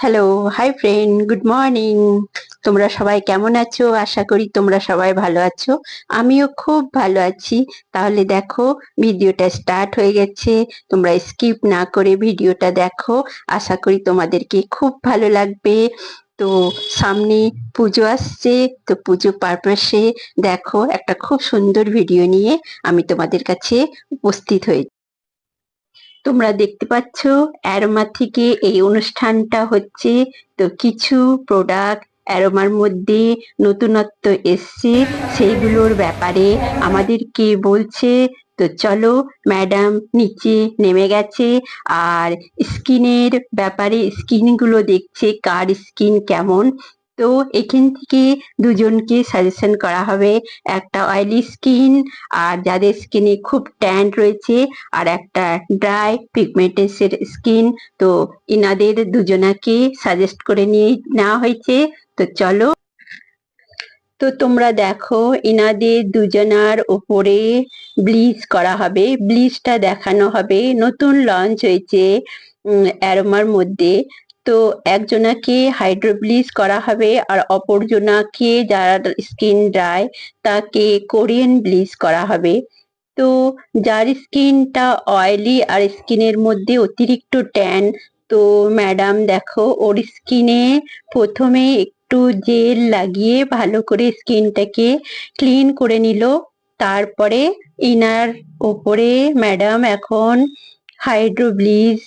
Hello hi friend good morning তোমরা সবাই কেমন আছো? আশা করি তোমরা সবাই ভালো আছো। আমিও খুব ভালো আছি। তাহলে দেখো, ভিডিওটা স্টার্ট হয়ে গেছে। তোমরা স্কিপ না করে ভিডিওটা দেখো। আশা করি তোমাদেরকে খুব ভালো লাগবে। তো সামনে পুজো আসছে, তো পুজো পারপাসে দেখো একটা খুব সুন্দর ভিডিও নিয়ে আমি তোমাদের কাছে উপস্থিত হয়েছি। তোমরা দেখতে পাচ্ছ, অ্যারোমা থেকে এই অনুষ্ঠানটা হচ্ছে। তো কিছু প্রোডাক্ট অ্যারোমার মধ্যে নতুনত্ব এসছে, সেইগুলোর ব্যাপারে আমাদেরকে বলছে। তো চলো ম্যাডাম নিচে নেমে গেছে আর স্কিনের ব্যাপারে স্কিনগুলো দেখছে, কার স্কিন কেমন। তো এখান থেকে দুজনকে সাজেশন করা হবে। একটা অয়েলি স্কিন আর যাদের স্কিনে খুব ট্যান রয়েছে আর একটা ড্রাই পিগমেন্টেসের স্কিন তো ইনাদের দুজনাকে সাজেস্ট করে নিয়ে নেওয়া হয়েছে। তো চলো। তো তোমরা দেখো, ইনাদের দুজনার ওপরে ব্লিচ করা হবে। ব্লিচটা দেখানো হবে। নতুন লঞ্চ হয়েছে অ্যারোমার মধ্যে। তো একজনাকে হাইড্রো ব্লিচ করা হবে আর অপরজনাকে যারা স্কিন ড্রাই তাকে কোরিয়ান ব্লিচ করা হবে। তো যার স্কিনটা অয়েলি আর স্কিনের মধ্যে অতিরিক্ত ট্যান তো ম্যাডাম দেখো, ওর স্কিনে প্রথমে একটু জেল লাগিয়ে ভালো করে স্কিনটাকে ক্লিন করে নিল। তারপরে ইনার ওপরে ম্যাডাম এখন হাইড্রো ব্লিচ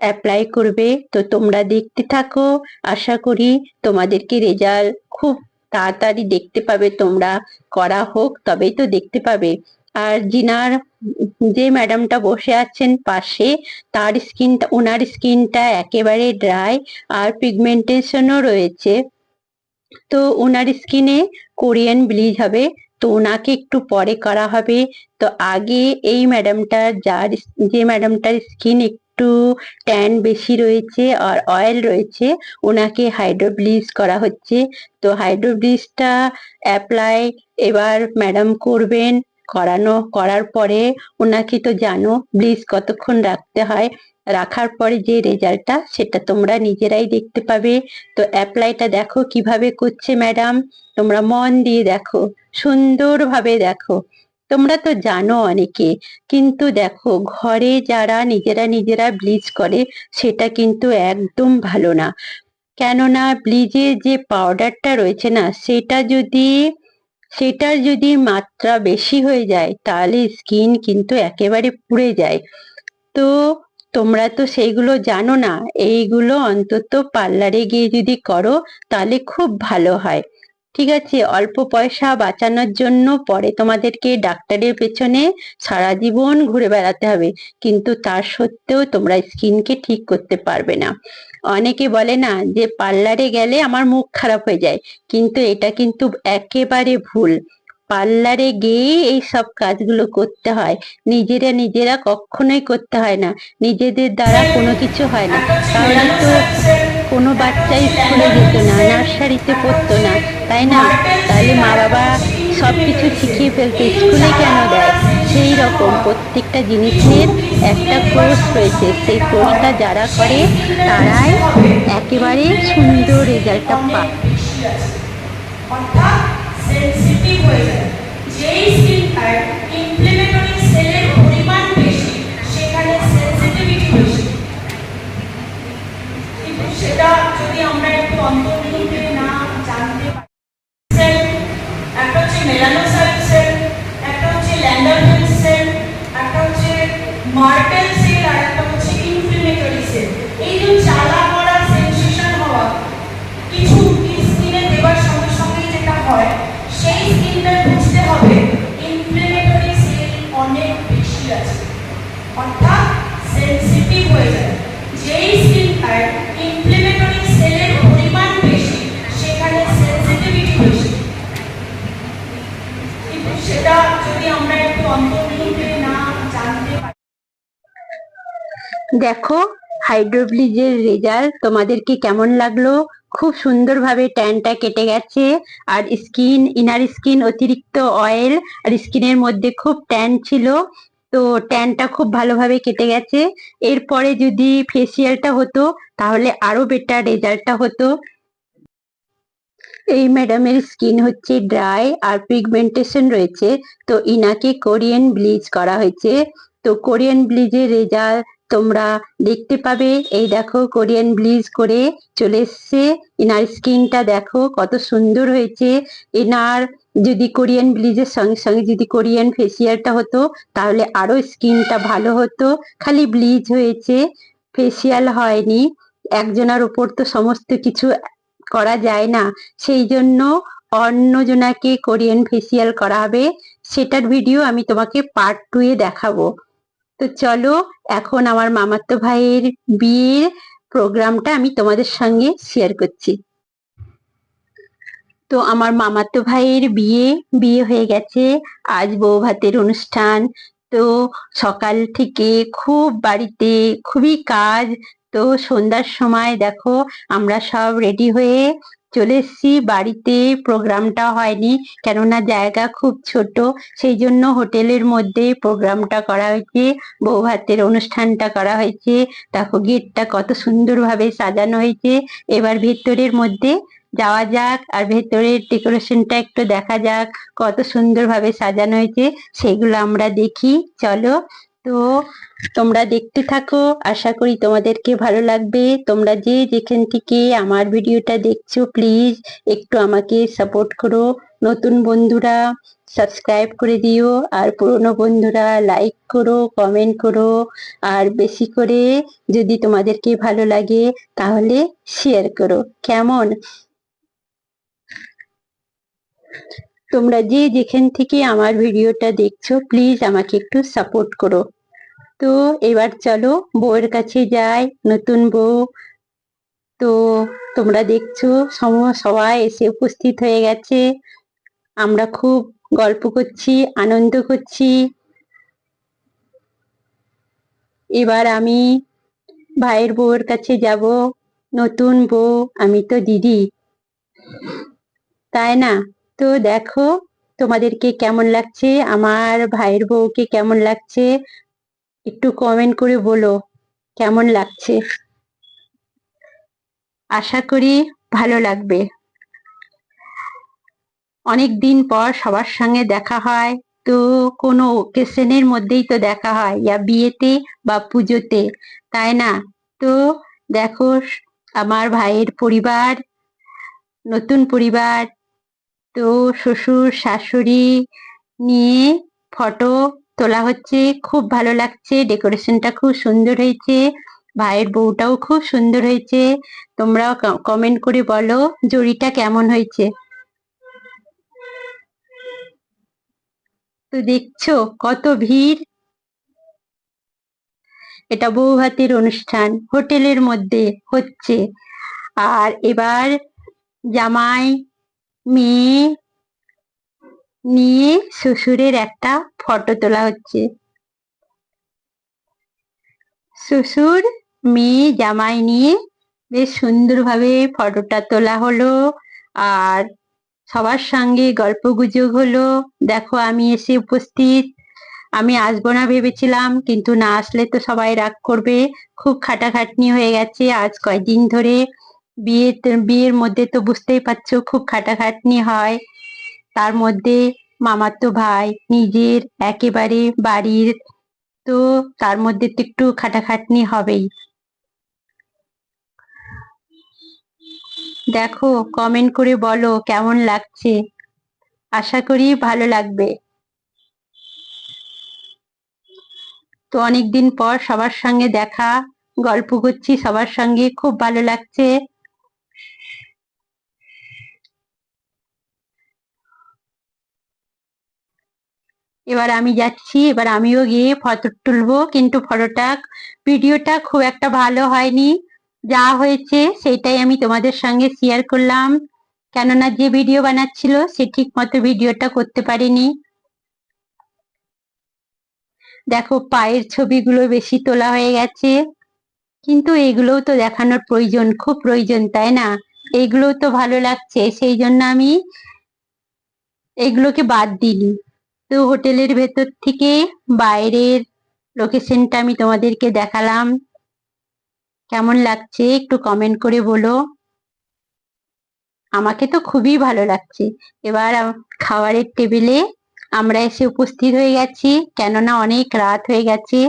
অ্যাপ্লাই করবে। তো তোমরা দেখতে থাকো। আশা করি তোমাদেরকে রেজাল্ট খুব তাড়াতাড়ি দেখতে পাবে। তোমরা করা হোক, তবেই তো দেখতে পাবে। আর জিনার, যে ম্যাডামটা বসে আছেন পাশে, তার স্কিনটা ওনার স্কিনটা একেবারে ড্রাই আর পিগমেন্টেশনও রয়েছে। তো ওনার স্কিনে কোরিয়ান ব্লিচ হবে। তো ওনাকে একটু পরে করা হবে। তো আগে এই ম্যাডামটার, যার, যে ম্যাডামটার স্কিন একটু ট্যান বেশি রয়েছে আর অয়েল রয়েছে, ওনাকে হাইড্রো ব্লিচ করা হচ্ছে। তো হাইড্রো ব্লিচটা অ্যাপ্লাই এবার ম্যাডাম করবেন, করানো, করার পরে ওনাকে তো জানো ব্লিচ কতক্ষণ রাখতে হয়। রাখার পরে যে রেজাল্টটা সেটা তোমরা নিজেরাই দেখতে পাবে। তো অ্যাপ্লাইটা দেখো কীভাবে করছে ম্যাডাম তোমরা মন দিয়ে দেখো, সুন্দরভাবে দেখো। তোমরা তো জানো অনেকে, কিন্তু দেখো ঘরে যারা নিজেরা নিজেরা ব্লিচ করে, সেটা কিন্তু একদম ভালো না। কেননা ব্লিচের যে পাউডারটা রয়েছে না, সেটা যদি, সেটার যদি মাত্রা বেশি হয়ে যায়, তাহলে স্কিন কিন্তু একেবারে পুড়ে যায়। তো তোমরা তো সেইগুলো জানো না, এইগুলো অন্তত পার্লারে গিয়ে যদি করো, তাহলে খুব ভালো হয়। ঠিক আছে, অল্প পয়সা বাঁচানোর জন্য পরে তোমাদেরকে ডাক্তারের পেছনে সারা জীবন ঘুরে বেড়াতে হবে। কিন্তু তার সত্ত্বেও তোমরা স্কিনকে ঠিক করতে পারবে না। অনেকে বলে না যে পার্লারে গেলে আমার মুখ খারাপ হয়ে যায়, কিন্তু এটা কিন্তু একেবারে ভুল। পার্লারে গিয়ে এই সব কাজগুলো করতে হয়। নিজেরা নিজেরা কখনোই করতে হয় না। নিজেদের দ্বারা কোনো কিছু হয় না। তাহলে তো কোনো বাচ্চাই স্কুলে যেত না, নার্সারিতে পড়তো না, তাই না? তাহলে মা বাবা সব কিছু শিখিয়ে ফেলতো, স্কুলে কেন দেয়? সেই রকম প্রত্যেকটা জিনিসের একটা কোর্স রয়েছে। সেই কোর্সটা যারা করে, তারাই একেবারে সুন্দর রেজাল্টটা পায়। হয়ে যায় যেই স্কিনটার ইমপ্লিমেন্টরি সেলের পরিমাণ বেশি, সেখানে সেনসিটিভিটি বেশি। কিন্তু সেটা যদি আমরা একটু অন্তর্নিহিতে না জানতে পারি সেল একটা হচ্ছে মেলানোসাইট সেল একটা হচ্ছে ল্যান্ডারভিল সেল একটা হচ্ছে মার্টেল দেখো হাইড্রোব্লিজের রেজাল্ট তোমাদেরকে কেমন লাগল? খুব সুন্দরভাবে ট্যানটা কেটে গেছে। আর স্কিন ইনার স্কিন অতিরিক্ত অয়েল আর স্কিনের মধ্যে খুব ট্যান ছিল। তো ট্যানটা খুব ভালোভাবে কেটে গেছে। এরপরে যদি ফেসিয়ালটা হতো, তাহলে আরও বেটার রেজাল্টটা হতো। এই ম্যাডামের স্কিন হচ্ছে ড্রাই আর পিগমেন্টেশন রয়েছে। তো ইনাকে কোরিয়ান ব্লিচ করা হয়েছে। তো কোরিয়ান ব্লিজের রেজাল্ট তোমরা দেখতে পাবে। এই দেখো কোরিয়ান ব্লিচ করে চলে এসছে। এনার স্কিনটা দেখো, কত সুন্দর হয়েছে। এনার যদি কোরিয়ান ব্লিজের সঙ্গে সঙ্গে যদি কোরিয়ান ফেসিয়ালটা হতো, তাহলে আরও স্কিনটা ভালো হতো। খালি ব্লিচ হয়েছে ফেসিয়াল হয়নি। একজনের উপর তো সমস্ত কিছু করা যায় না। সেই জন্য অন্যজনাকে কোরিয়ান ফেসিয়াল করা হবে সেটার ভিডিও আমি তোমাকে পার্ট টু এ দেখাবো। তো চলো, এখন আমার মামাতো ভাইয়ের বিয়ের প্রোগ্রামটা আমি তোমাদের সঙ্গে শেয়ার করছি। তো আমার মামাতো ভাইয়ের বিয়ে বিয়ে হয়ে গেছে, আজ বউ ভাতের অনুষ্ঠান। তো সকাল থেকে খুব বাড়িতে, খুবই কাজ। তো সন্ধ্যার সময় দেখো, আমরা সব রেডি হয়ে চলে এসেছি। বাড়িতে প্রোগ্রামটা হয়নি, কেননা জায়গা খুব ছোট সেই জন্য হোটেলের মধ্যে প্রোগ্রামটা করা হয়েছে বউ ভাতের অনুষ্ঠানটা করা হয়েছে। দেখো গেটটা কত সুন্দরভাবে সাজানো হয়েছে। এবার ভেতরের মধ্যে যাওয়া যাক, আর ভেতরের ডেকোরেশনটা একটু দেখা যাক, কত সুন্দরভাবে সাজানো হয়েছে, সেগুলো আমরা দেখি। চলো, তো তোমরা দেখতে থাকো। আশা করি তোমাদেরকে ভালো লাগবে। তোমরা যে যেখান থেকে আমার ভিডিওটা দেখছ প্লিজ একটু আমাকে সাপোর্ট করো। নতুন বন্ধুরা সাবস্ক্রাইব করে দিও। আর পুরনো বন্ধুরা লাইক করো কমেন্ট করো। আর বেশি করে যদি তোমাদেরকে ভালো লাগে, তাহলে শেয়ার করো। কেমন? তোমরা যে যেখান থেকে আমার ভিডিওটা দেখছ প্লিজ আমাকে একটু সাপোর্ট করো। তো এবার চলো বউয়ের কাছে যাই, নতুন বউ। তো তোমরা দেখছ, সম- সবাই এসে উপস্থিত হয়ে গেছে। আমরা খুব গল্প করছি, আনন্দ করছি। এবার আমি ভাইয়ের বউয়ের কাছে যাব। নতুন বউ, আমি তো দিদি। তাই না? তো দেখো তোমাদেরকে কেমন লাগছে? আমার ভাইয়ের বউকে কেমন লাগছে? একটু কমেন্ট করে বলো, কেমন লাগছে? আশা করি ভালো লাগবে। অনেক দিন পর সবার সঙ্গে দেখা হয়, তো কোনো ওকেশনের মধ্যেই তো দেখা হয়, ইয়া বিয়েতে বা পুজোতে, তাই না? তো দেখো, আমার ভাইয়ের পরিবার, নতুন পরিবার, তো শ্বশুর, শাশুড়ি নিয়ে ফটো তোলা হচ্ছে, খুব ভালো লাগছে ডেকোরেশনটা খুব সুন্দর হয়েছে, ভাইয়ের বউটাও খুব সুন্দর হয়েছে, তোমরাও কমেন্ট করে বলো জড়িটা কেমন হয়েছে। তো দেখছ কত ভিড়। এটা বউ ভাতের অনুষ্ঠান, হোটেলের মধ্যে হচ্ছে। আর এবার জামাই, মেয়ে নিয়ে শ্বশুরের একটা ফটো তোলা হচ্ছে। শ্বশুর মেয়ে জামাই নিয়ে বেশ সুন্দরভাবে ফটোটা তোলা হলো আর সবার সঙ্গে গল্প গুজব হলো। দেখো আমি এসে উপস্থিত। আমি আসব না ভেবেছিলাম, কিন্তু না আসলে তো সবাই রাগ করবে। খুব খাটাখাটনি হয়ে গেছে আজ কয়দিন ধরে। বিয়ে বিয়ের মধ্যে তো বুঝতেই পারছ খুব খাটাখাটনি হয়। তার মধ্যে মামাতো ভাই নিজের একেবারে বাড়ির, তো তার মধ্যে তো একটু খাটাখাটনি হবেই। দেখো কমেন্ট করে বলো কেমন লাগছে? আশা করি ভালো লাগবে। তো অনেকদিন পর সবার সঙ্গে দেখা, গল্প করছি, সবার সঙ্গে খুব ভালো লাগছে। এবার আমি যাচ্ছি, এবার আমিও গিয়ে ফটো তুলবো। কিন্তু ফটোটা ভিডিওটা খুব একটা ভালো হয়নি। যা হয়েছে সেটাই আমি তোমাদের সঙ্গে শেয়ার করলাম। কেননা যে ভিডিও বানাচ্ছিল সে ঠিক মতো ভিডিওটা করতে পারিনি। দেখো, পায়ের ছবিগুলো বেশি তোলা হয়ে গেছে। কিন্তু এগুলোও তো দেখানোর প্রয়োজন, খুব প্রয়োজন, তাই না? এইগুলোও তো ভালো লাগছে, সেই জন্য আমি এগুলোকে বাদ দিইনি। তো হোটেলের ভেতর থেকে বাইরের লোকেশনটা আমি তোমাদেরকে দেখালাম। কেমন লাগছে একটু কমেন্ট করে বলো। আমাকে তো খুবই ভালো লাগছে। এবার খাবারের টেবিলে আমরা এসে উপস্থিত হয়ে গেছি। কেননা অনেক রাত হয়ে গেছে।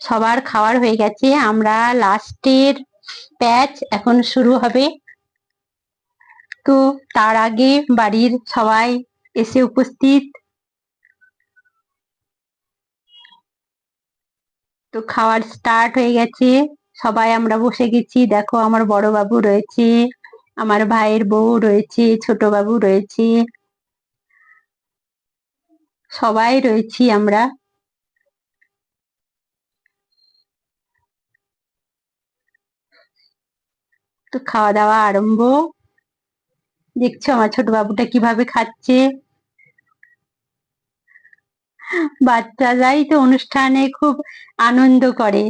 সবার খাওয়ার হয়ে গেছে। আমরা লাস্টের প্যাচ এখন শুরু হবে। তো তার আগে বাড়ির সবাই এসে উপস্থিত। তো খাওয়ার স্টার্ট হয়ে গেছে। সবাই আমরা বসে গেছি। দেখো আমার বড় বাবু রয়েছে, আমার ভাইয়ের বউ রয়েছে, ছোট বাবু রয়েছে। সবাই রয়েছি আমরা। তো খাওয়া দাওয়া আরম্ভ। দেখছ আমার ছোট বাবুটা কীভাবে খাচ্ছে? বাচ্চারাই তো অনুষ্ঠানে খুব আনন্দ করে।